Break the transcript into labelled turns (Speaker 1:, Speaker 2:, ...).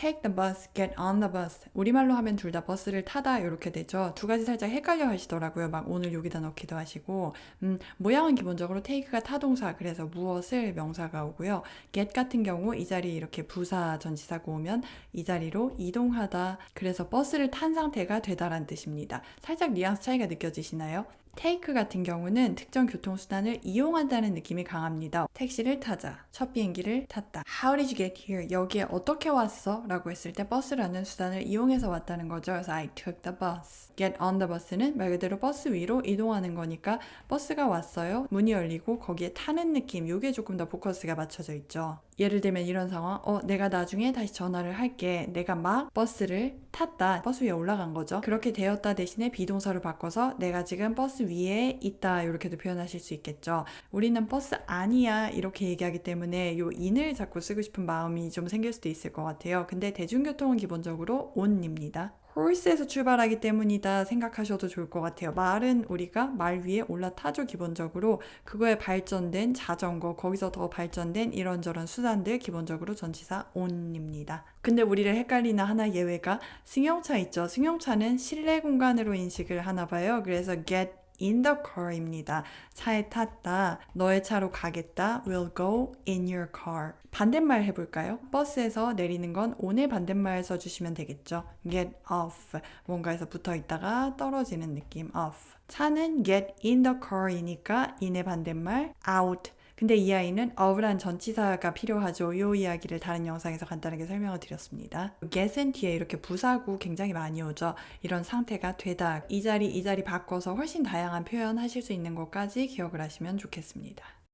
Speaker 1: take the bus, get on the bus. 우리말로 하면 둘 다 버스를 타다 이렇게 되죠. 두 가지 살짝 헷갈려 하시더라고요. 막 오늘 여기다 넣기도 하시고. 음, 모양은 기본적으로 take가 타동사 그래서 무엇을 명사가 오고요. get 같은 경우 이 자리 이렇게 부사 전치사가 오면 이 자리로 이동하다. 그래서 버스를 탄 상태가 되다란 뜻입니다. 살짝 뉘앙스 차이가 느껴지시나요? 테이크 같은 경우는 특정 교통수단을 이용한다는 느낌이 강합니다. 택시를 타자, 첫 비행기를 탔다. How did you get here? 여기에 어떻게 왔어? 라고 했을 때 버스라는 수단을 이용해서 왔다는 거죠. 그래서 I took the bus. Get on the bus는 말 그대로 버스 위로 이동하는 거니까 버스가 왔어요. 문이 열리고 거기에 타는 느낌, 요게 조금 더 포커스가 맞춰져 있죠. 예를 들면 이런 상황, 어, 내가 나중에 다시 전화를 할게. 내가 막 버스를 탔다. 버스 위에 올라간 거죠. 그렇게 되었다 대신에 비동사로 바꿔서 내가 지금 버스 위에 있다. 이렇게도 표현하실 수 있겠죠. 우리는 버스 아니야. 이렇게 얘기하기 때문에 요 in을 자꾸 쓰고 싶은 마음이 좀 생길 수도 있을 것 같아요. 근데 대중교통은 기본적으로 on입니다. Horse에서 출발하기 때문이다 생각하셔도 좋을 것 같아요. 말은 우리가 말 위에 올라타죠, 기본적으로. 그거에 발전된 자전거, 거기서 더 발전된 이런저런 수단들, 기본적으로 전치사 on입니다. 근데 우리를 헷갈리는 하나 예외가 승용차 있죠. 승용차는 실내 공간으로 인식을 하나 봐요. 그래서 get in the car입니다. 차에 탔다. 너의 차로 가겠다. will go in your car. 반대말 해볼까요? 버스에서 내리는 건 on의 반대말 써주시면 되겠죠. get off. 뭔가에서 붙어 있다가 떨어지는 느낌. off. 차는 get in the car이니까 in의 반대말 out. 근데 이 아이는 of란 전치사가 필요하죠. 요 이야기를 다른 영상에서 간단하게 설명을 드렸습니다. get은 뒤에 이렇게 부사구 굉장히 많이 오죠. 이런 상태가 되다. 이 자리 이 자리 바꿔서 훨씬 다양한 표현 하실 수 있는 것까지 기억을 하시면 좋겠습니다.